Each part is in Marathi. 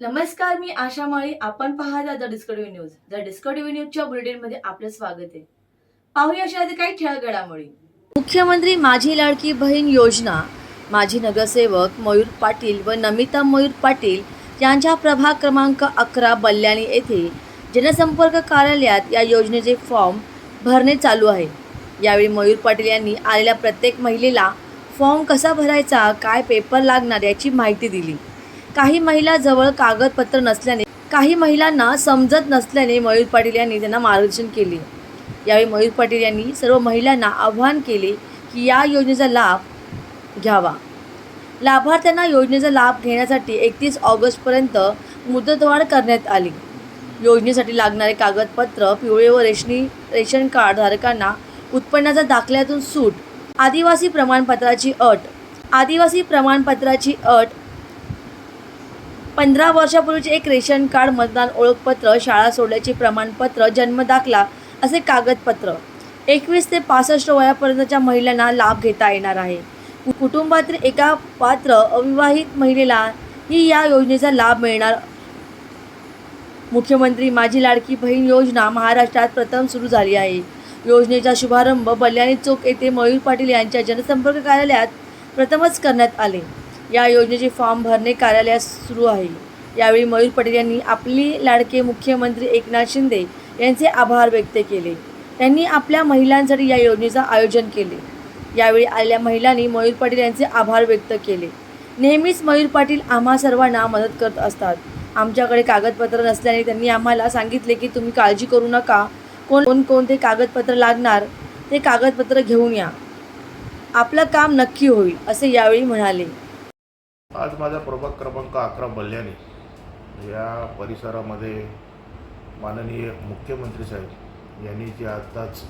नमस्कार मी आशा माळी. आपण पाहता the Discovery news. The Discovery न्यूजच्या बुलेटिनमध्ये आपलं स्वागत आहे. पाहूया अशा आधी काही ठळक घडामोडी मुख्यमंत्री माझी लाडकी बहीण योजना. माजी नगरसेवक मयूर पाटील व नमिता मयूर पाटील यांच्या प्रभाग क्रमांक अकरा बल्ल्याणी येथे जनसंपर्क कार्यालयात या योजनेचे फॉर्म भरणे चालू आहे. यावेळी मयूर पाटील यांनी आलेल्या प्रत्येक महिलेला फॉर्म कसा भरायचा काय पेपर लागणार याची माहिती दिली. काही महिला जवळ कागदपत्र नसल्याने काही महिलांना समजत नसल्याने मयूर पाटील यांनी त्यांना मार्गदर्शन केले. यावेळी मयूर पाटील यांनी सर्व महिलांना आवाहन केले की या योजनेचा लाभ घ्यावा. लाभार्थ्यांना योजनेचा लाभ घेण्यासाठी एकतीस ऑगस्टपर्यंत मुदतवाढ करण्यात आली. योजनेसाठी लागणारे कागदपत्र पिवळे व रेशनी रेशन कार्ड धारकांना उत्पन्नाच्या दाखल्यातून सूट आदिवासी प्रमाणपत्राची अट आदिवासी प्रमाणपत्राची अट पंधरा वर्षापूर्वीचे एक रेशन कार्ड मतदान ओळखपत्र शाळा सोडल्याचे प्रमाणपत्र जन्मदाखला असे कागदपत्र. एकवीस ते पासष्ट वयापर्यंतच्या महिलांना लाभ घेता येणार आहे. कुटुंबातील एका पात्र अविवाहित महिलेला ही या योजनेचा लाभ मिळणार. मुख्यमंत्री माझी लाडकी बहीण योजना महाराष्ट्रात प्रथम सुरू झाली आहे. योजनेचा शुभारंभ बल्याणी चौक येथे मयूर पाटील यांच्या जनसंपर्क कार्यालयात प्रथमच करण्यात आले. या योजनेचे फॉर्म भरणे कार्यालयात सुरू आहे. यावेळी मयूर पटेल यांनी आपली लाडके मुख्यमंत्री एकनाथ शिंदे यांचे आभार व्यक्त केले. त्यांनी आपल्या महिलांसाठी या योजनेचं आयोजन केले. यावेळी आलेल्या महिलांनी मयूर पाटील यांचे आभार व्यक्त केले. नेहमीच मयूर पाटील आम्हा सर्वांना मदत करत असतात. आमच्याकडे कागदपत्र नसल्याने त्यांनी आम्हाला सांगितले की तुम्ही काळजी करू नका. कोण कोण कोणते कागदपत्र लागणार ते कागदपत्र घेऊन या. आपलं काम नक्की होईल असे यावेळी म्हणाले. आज माझा प्रभाग क्रमांक अकरा बल्ल्याने या परिसरामध्ये माननीय मुख्यमंत्री साहेब यांनी जी आत्ताच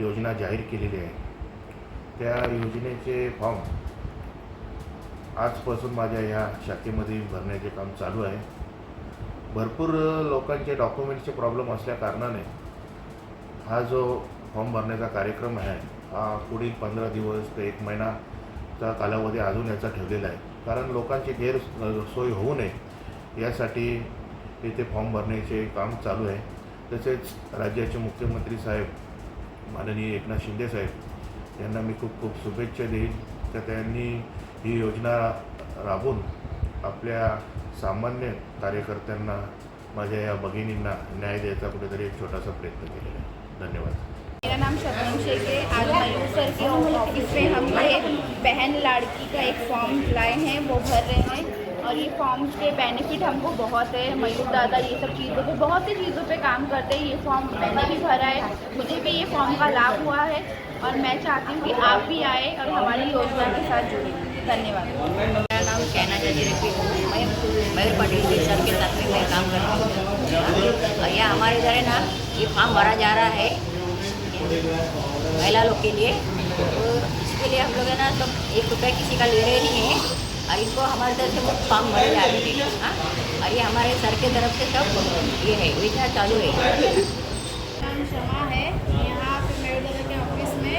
योजना जाहीर केलेली आहे त्या योजनेचे फॉर्म आजपासून माझ्या या शाखेमध्ये भरण्याचे काम चालू आहे. भरपूर लोकांचे डॉक्युमेंटचे प्रॉब्लेम असल्या कारणाने हा जो फॉर्म भरण्याचा कार्यक्रम आहे हा पुढील पंधरा दिवस ते एक महिनाचा कालावधी अजून याचा ठेवलेला आहे. कारण लोकांची गैर सोय होऊ नये. यासाठी इथे फॉर्म भरण्याचे काम चालू आहे. तसेच राज्याचे मुख्यमंत्री साहेब माननीय एकनाथ शिंदे साहेब यांना मी खूप खूप शुभेच्छा देईन. तर त्यांनी ही योजना राबवून आपल्या सामान्य कार्यकर्त्यांना माझ्या या भगिनींना न्याय द्यायचा कुठेतरी एक छोटासा प्रयत्न केलेला आहे. धन्यवाद. मेरा नाम शबनम शेख है। आज मयूर सर के ऑफ़िस में हम ये बहन लाड़की का एक फॉर्म लाए हैं, वो भर रहे हैं। और ये फॉर्म के बेनिफिट हमको बहुत है। मयूर दादा, ये सब चीज़ों पे, बहुत सी चीज़ों पे काम करते हैं। ये फॉर्म मैंने भी भरा है। मुझे भी ये फॉर्म का लाभ हुआ है। और मैं चाहती हूँ कि आप भी आए और हमारी योजना के साथ जुड़े। धन्यवाद। मेरा नाम कहना मैं मयूर पटेल जी सर के साथ में काम कर रहा हूँ। यह हमारे इधर है ना, ये फॉर्म भरा जा रहा है। महिला लोग के लिए। तो इसके लिए हम लोग है ना तो एक रुपये किसी का ले रहे नहीं है। और इसको हमारे तरफ से बहुत फॉर्म भरे जा रहे हैं। हाँ? और ये हमारे सर के तरफ से सब ये है योजना चालू है? नाम शमा है यहाँ पे मेरे के ऑफिस में।